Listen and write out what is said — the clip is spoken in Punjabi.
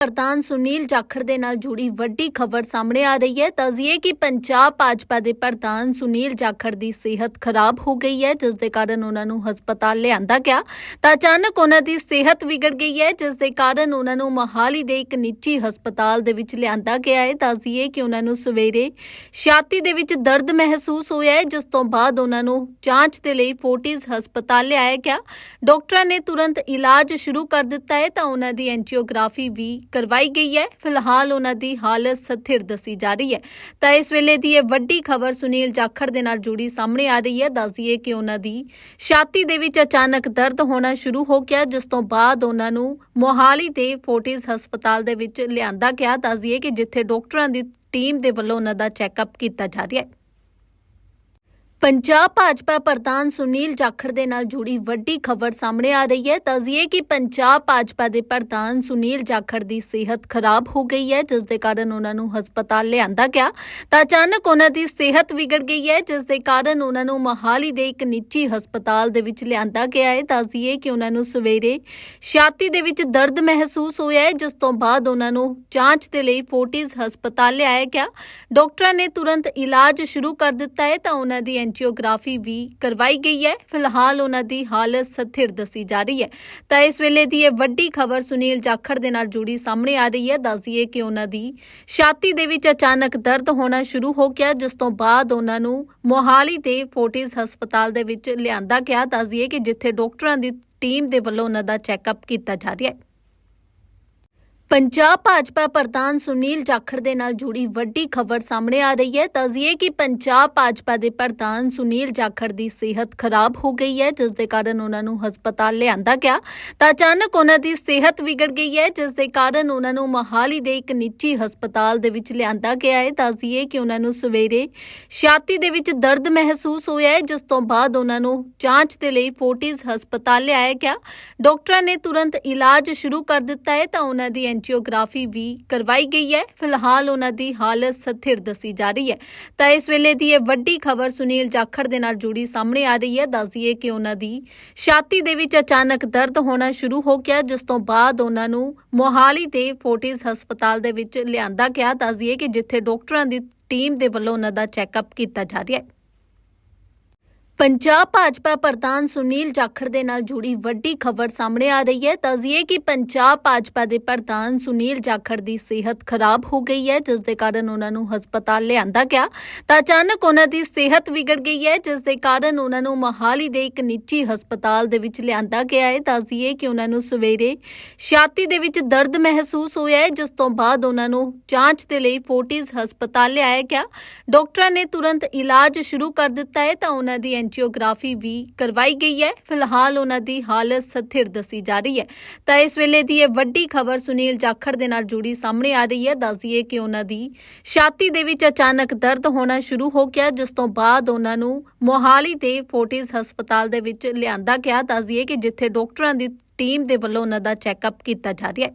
ਪ੍ਰਧਾਨ ਸੁਨੀਲ ਜਾਖੜ ਦੇ ਨਾਲ ਜੁੜੀ ਵੱਡੀ ਖਬਰ ਸਾਹਮਣੇ ਆ ਰਹੀ ਹੈ। ਤਜ਼ੀਏ ਕਿ ਪੰਜਾਬ ਭਾਜਪਾ ਦੇ ਪ੍ਰਧਾਨ ਸੁਨੀਲ ਜਾਖੜ ਦੀ ਸਿਹਤ ਖਰਾਬ ਹੋ ਗਈ ਹੈ, ਜਿਸ ਦੇ ਕਾਰਨ ਉਹਨਾਂ ਨੂੰ ਹਸਪਤਾਲ ਲਿਆਂਦਾ ਗਿਆ। ਤਾਂ ਅਚਾਨਕ ਉਹਨਾਂ ਦੀ ਸਿਹਤ ਵਿਗੜ ਗਈ ਹੈ, ਜਿਸ ਦੇ ਕਾਰਨ ਉਹਨਾਂ ਨੂੰ ਮੋਹਾਲੀ ਦੇ ਇੱਕ ਨਿੱਜੀ ਹਸਪਤਾਲ ਦੇ ਵਿੱਚ ਲਿਆਂਦਾ ਗਿਆ ਹੈ। ਤਜ਼ੀਏ ਕਿ ਉਹਨਾਂ ਨੂੰ ਸਵੇਰੇ ਛਾਤੀ ਦੇ ਵਿੱਚ ਦਰਦ ਮਹਿਸੂਸ ਹੋਇਆ ਹੈ, ਜਿਸ ਤੋਂ ਬਾਅਦ ਉਹਨਾਂ ਨੂੰ ਜਾਂਚ ਦੇ ਲਈ ਫੋਰਟਿਸ ਹਸਪਤਾਲ ਲਿਆਇਆ ਗਿਆ। ਡਾਕਟਰਾਂ ਨੇ ਤੁਰੰਤ ਇਲਾਜ ਸ਼ੁਰੂ ਕਰ ਦਿੱਤਾ ਹੈ, ਤਾਂ ਉਹਨਾਂ ਦੀ ਐਂਜੀਓਗ੍ਰਾਫੀ ਵੀ ਕਰਵਾਈ ਗਈ ਹੈ। ਫਿਲਹਾਲ ਉਹਨਾਂ ਦੀ ਹਾਲਤ ਸਥਿਰ ਦੱਸੀ ਜਾ ਰਹੀ ਹੈ। ਤਾਂ ਇਸ ਵੇਲੇ ਦੀ ਇਹ ਵੱਡੀ ਖਬਰ ਸੁਨੀਲ ਜਾਖੜ ਦੇ ਨਾਲ ਜੁੜੀ ਸਾਹਮਣੇ ਆ ਰਹੀ ਹੈ। ਦੱਸਦੀਏ ਕਿ ਉਹਨਾਂ ਦੀ ਛਾਤੀ ਦੇ ਵਿੱਚ ਅਚਾਨਕ ਦਰਦ ਹੋਣਾ ਸ਼ੁਰੂ ਹੋ ਗਿਆ, ਜਿਸ ਤੋਂ ਬਾਅਦ ਉਹਨਾਂ ਨੂੰ ਮੋਹਾਲੀ ਦੇ ਫੋਰਟਿਸ ਹਸਪਤਾਲ ਦੇ ਵਿੱਚ ਲਿਆਂਦਾ ਗਿਆ। ਦੱਸਦੀਏ ਕਿ ਜਿੱਥੇ ਡਾਕਟਰਾਂ ਦੀ ਟੀਮ ਦੇ ਵੱਲੋਂ ਉਹਨਾਂ ਦਾ ਚੈੱਕਅਪ ਕੀਤਾ ਜਾ ਰਿਹਾ ਹੈ। ਪੰਜਾਬ ਭਾਜਪਾ ਪ੍ਰਧਾਨ ਸੁਨੀਲ ਜਾਖੜ ਦੇ ਨਾਲ ਜੁੜੀ ਵੱਡੀ ਖਬਰ ਸਾਹਮਣੇ ਆ ਰਹੀ ਹੈ। ਤਜ਼ੀਏ ਕਿ ਪੰਜਾਬ ਭਾਜਪਾ ਦੇ ਪ੍ਰਧਾਨ ਸੁਨੀਲ ਜਾਖੜ ਦੀ ਸਿਹਤ ਖਰਾਬ ਹੋ ਗਈ ਹੈ, ਜਿਸ ਦੇ ਕਾਰਨ ਉਹਨਾਂ ਨੂੰ ਹਸਪਤਾਲ ਲਿਆਂਦਾ ਗਿਆ। ਤਾਂ ਅਚਾਨਕ ਉਹਨਾਂ ਦੀ ਸਿਹਤ ਵਿਗੜ ਗਈ ਹੈ, ਜਿਸ ਦੇ ਕਾਰਨ ਉਹਨਾਂ ਨੂੰ ਮੋਹਾਲੀ ਦੇ ਇੱਕ ਨਿੱਜੀ ਹਸਪਤਾਲ ਦੇ ਵਿੱਚ ਲਿਆਂਦਾ ਗਿਆ ਹੈ। ਤਜ਼ੀਏ ਕਿ ਉਹਨਾਂ ਨੂੰ ਸਵੇਰੇ ਛਾਤੀ ਦੇ ਵਿੱਚ ਦਰਦ ਮਹਿਸੂਸ ਹੋਇਆ ਹੈ, ਜਿਸ ਤੋਂ ਬਾਅਦ ਉਹਨਾਂ ਨੂੰ ਜਾਂਚ ਦੇ ਲਈ ਫੋਰਟਿਸ ਹਸਪਤਾਲ ਲਿਆਇਆ ਗਿਆ। ਡਾਕਟਰਾਂ ਨੇ ਤੁਰੰਤ ਇਲਾਜ ਸ਼ੁਰੂ ਕਰ ਦਿੱਤਾ ਹੈ, ਤਾਂ ਉਹਨਾਂ ਦੀ ਐਂਜੀਓਗ੍ਰਾਫੀ ਵੀ ਕਰਵਾਈ ਗਈ ਹੈ। ਫਿਲਹਾਲ ਉਹਨਾਂ ਦੀ ਹਾਲਤ ਸਥਿਰ ਦੱਸੀ ਜਾ ਰਹੀ ਹੈ। ਤਾਂ ਇਸ ਵੇਲੇ ਦੀ ਇਹ ਵੱਡੀ ਖਬਰ ਸੁਨੀਲ ਜਾਖੜ ਦੇ ਨਾਲ ਜੁੜੀ ਸਾਹਮਣੇ ਆ ਰਹੀ ਹੈ। ਦੱਸਦੀਏ ਕਿ ਉਹਨਾਂ ਦੀ ਛਾਤੀ ਦੇ ਵਿੱਚ ਅਚਾਨਕ ਦਰਦ ਹੋਣਾ ਸ਼ੁਰੂ ਹੋ ਗਿਆ, ਜਿਸ ਤੋਂ ਬਾਅਦ ਉਹਨਾਂ ਨੂੰ ਮੋਹਾਲੀ ਦੇ ਫੋਰਟਿਸ ਹਸਪਤਾਲ ਦੇ ਵਿੱਚ ਲਿਆਂਦਾ ਗਿਆ। ਦੱਸਦੀਏ ਕਿ ਜਿੱਥੇ ਡਾਕਟਰਾਂ ਦੀ ਟੀਮ ਦੇ ਵੱਲੋਂ ਉਹਨਾਂ ਦਾ ਚੈੱਕਅਪ ਕੀਤਾ ਜਾ ਰਿਹਾ ਹੈ। ਪੰਜਾਬ ਭਾਜਪਾ ਪ੍ਰਧਾਨ ਸੁਨੀਲ ਜਾਖੜ ਦੇ ਨਾਲ ਜੁੜੀ ਵੱਡੀ ਖਬਰ ਸਾਹਮਣੇ ਆ ਰਹੀ ਹੈ। ਤਜ਼ੀਏ ਕਿ ਪੰਜਾਬ ਭਾਜਪਾ ਦੇ ਪ੍ਰਧਾਨ ਸੁਨੀਲ ਜਾਖੜ ਦੀ ਸਿਹਤ ਖਰਾਬ ਹੋ ਗਈ ਹੈ, ਜਿਸ ਦੇ ਕਾਰਨ ਉਹਨਾਂ ਨੂੰ ਹਸਪਤਾਲ ਲਿਆਂਦਾ ਗਿਆ। ਤਾਂ ਅਚਾਨਕ ਉਹਨਾਂ ਦੀ ਸਿਹਤ ਵਿਗੜ ਗਈ ਹੈ, ਜਿਸ ਦੇ ਕਾਰਨ ਉਹਨਾਂ ਨੂੰ ਮੋਹਾਲੀ ਦੇ ਇੱਕ ਨਿੱਜੀ ਹਸਪਤਾਲ ਦੇ ਵਿੱਚ ਲਿਆਂਦਾ ਗਿਆ ਹੈ। ਤਜ਼ੀਏ ਕਿ ਉਹਨਾਂ ਨੂੰ ਸਵੇਰੇ ਛਾਤੀ ਦੇ ਵਿੱਚ ਦਰਦ ਮਹਿਸੂਸ ਹੋਇਆ ਹੈ, ਜਿਸ ਤੋਂ ਬਾਅਦ ਉਹਨਾਂ ਨੂੰ ਜਾਂਚ ਦੇ ਲਈ ਫੋਰਟਿਸ ਹਸਪਤਾਲ ਲਿਆਇਆ ਗਿਆ। ਡਾਕਟਰਾਂ ਨੇ ਤੁਰੰਤ ਇਲਾਜ ਸ਼ੁਰੂ ਕਰ ਦਿੱਤਾ ਹੈ, ਤਾਂ ਉਹਨਾਂ ਦੀ ਐਂਜੀਓਗ੍ਰਾਫੀ ਵੀ ਕਰਵਾਈ ਗਈ ਹੈ। ਫਿਲਹਾਲ ਉਹਨਾਂ ਦੀ ਹਾਲਤ ਸਥਿਰ ਦੱਸੀ ਜਾ ਰਹੀ ਹੈ। ਤਾਂ ਇਸ ਵੇਲੇ ਦੀ ਇਹ ਵੱਡੀ ਖਬਰ ਸੁਨੀਲ ਜਾਖੜ ਦੇ ਨਾਲ ਜੁੜੀ ਸਾਹਮਣੇ ਆ ਰਹੀ ਹੈ। ਦੱਸਦੀਏ ਕਿ ਉਹਨਾਂ ਦੀ ਛਾਤੀ ਦੇ ਵਿੱਚ ਅਚਾਨਕ ਦਰਦ ਹੋਣਾ ਸ਼ੁਰੂ ਹੋ ਗਿਆ, ਜਿਸ ਤੋਂ ਬਾਅਦ ਉਹਨਾਂ ਨੂੰ ਮੋਹਾਲੀ ਦੇ ਫੋਰਟਿਸ ਹਸਪਤਾਲ ਦੇ ਵਿੱਚ ਲਿਆਂਦਾ ਗਿਆ। ਦੱਸਦੀਏ ਕਿ ਜਿੱਥੇ ਡਾਕਟਰਾਂ ਦੀ ਟੀਮ ਦੇ ਵੱਲੋਂ ਉਹਨਾਂ ਦਾ ਚੈੱਕਅਪ ਕੀਤਾ ਜਾ ਰਿਹਾ ਹੈ। ਪੰਜਾਬ ਭਾਜਪਾ ਪ੍ਰਧਾਨ ਸੁਨੀਲ ਜਾਖੜ ਦੇ ਨਾਲ ਜੁੜੀ ਵੱਡੀ ਖਬਰ ਸਾਹਮਣੇ ਆ ਰਹੀ ਹੈ। ਤਜ਼ੀਏ ਕਿ ਪੰਜਾਬ ਭਾਜਪਾ ਦੇ ਪ੍ਰਧਾਨ ਸੁਨੀਲ ਜਾਖੜ ਦੀ ਸਿਹਤ ਖਰਾਬ ਹੋ ਗਈ ਹੈ, ਜਿਸ ਦੇ ਕਾਰਨ ਉਹਨਾਂ ਨੂੰ ਹਸਪਤਾਲ ਲਿਆਂਦਾ ਗਿਆ। ਤਾਂ ਅਚਾਨਕ ਉਹਨਾਂ ਦੀ ਸਿਹਤ ਵਿਗੜ ਗਈ ਹੈ, ਜਿਸ ਦੇ ਕਾਰਨ ਉਹਨਾਂ ਨੂੰ ਮੋਹਾਲੀ ਦੇ ਇੱਕ ਨਿੱਜੀ ਹਸਪਤਾਲ ਦੇ ਵਿੱਚ ਲਿਆਂਦਾ ਗਿਆ ਹੈ। ਦੱਸਦੀਏ ਕਿ ਉਹਨਾਂ ਨੂੰ ਸਵੇਰੇ ਛਾਤੀ ਦੇ ਵਿੱਚ ਦਰਦ ਮਹਿਸੂਸ ਹੋਇਆ ਹੈ, ਜਿਸ ਤੋਂ ਬਾਅਦ ਉਹਨਾਂ ਨੂੰ ਜਾਂਚ ਦੇ ਲਈ ਫੋਰਟਿਸ ਹਸਪਤਾਲ ਲਿਆਇਆ ਗਿਆ। ਡਾਕਟਰਾਂ ਨੇ ਤੁਰੰਤ ਇਲਾਜ ਸ਼ੁਰੂ ਕਰ ਦਿੱਤਾ ਹੈ, ਤਾਂ ਉਹਨਾਂ ਦੀ ਐਂਜੀਓਗ੍ਰਾਫੀ ਵੀ ਕਰਵਾਈ ਗਈ ਹੈ। ਫਿਲਹਾਲ ਉਹਨਾਂ ਦੀ ਹਾਲਤ ਸਥਿਰ ਦੱਸੀ ਜਾ ਰਹੀ ਹੈ। ਤਾਂ ਇਸ ਵੇਲੇ ਦੀ ਇਹ ਵੱਡੀ ਖਬਰ ਸੁਨੀਲ ਜਾਖੜ ਦੇ ਨਾਲ ਜੁੜੀ ਸਾਹਮਣੇ ਆ ਰਹੀ ਹੈ। ਦੱਸਦੀਏ ਕਿ ਉਹਨਾਂ ਦੀ ਛਾਤੀ ਦੇ ਵਿੱਚ ਅਚਾਨਕ ਦਰਦ ਹੋਣਾ ਸ਼ੁਰੂ ਹੋ ਗਿਆ, ਜਿਸ ਤੋਂ ਬਾਅਦ ਉਹਨਾਂ ਨੂੰ ਮੋਹਾਲੀ ਦੇ ਫੋਰਟਿਸ ਹਸਪਤਾਲ ਦੇ ਵਿੱਚ ਲਿਆਂਦਾ ਗਿਆ। ਦੱਸਦੀਏ ਕਿ ਜਿੱਥੇ ਡਾਕਟਰਾਂ ਦੀ ਟੀਮ ਦੇ ਵੱਲੋਂ ਉਹਨਾਂ ਦਾ ਚੈੱਕਅਪ ਕੀਤਾ ਜਾ ਰਿਹਾ ਹੈ।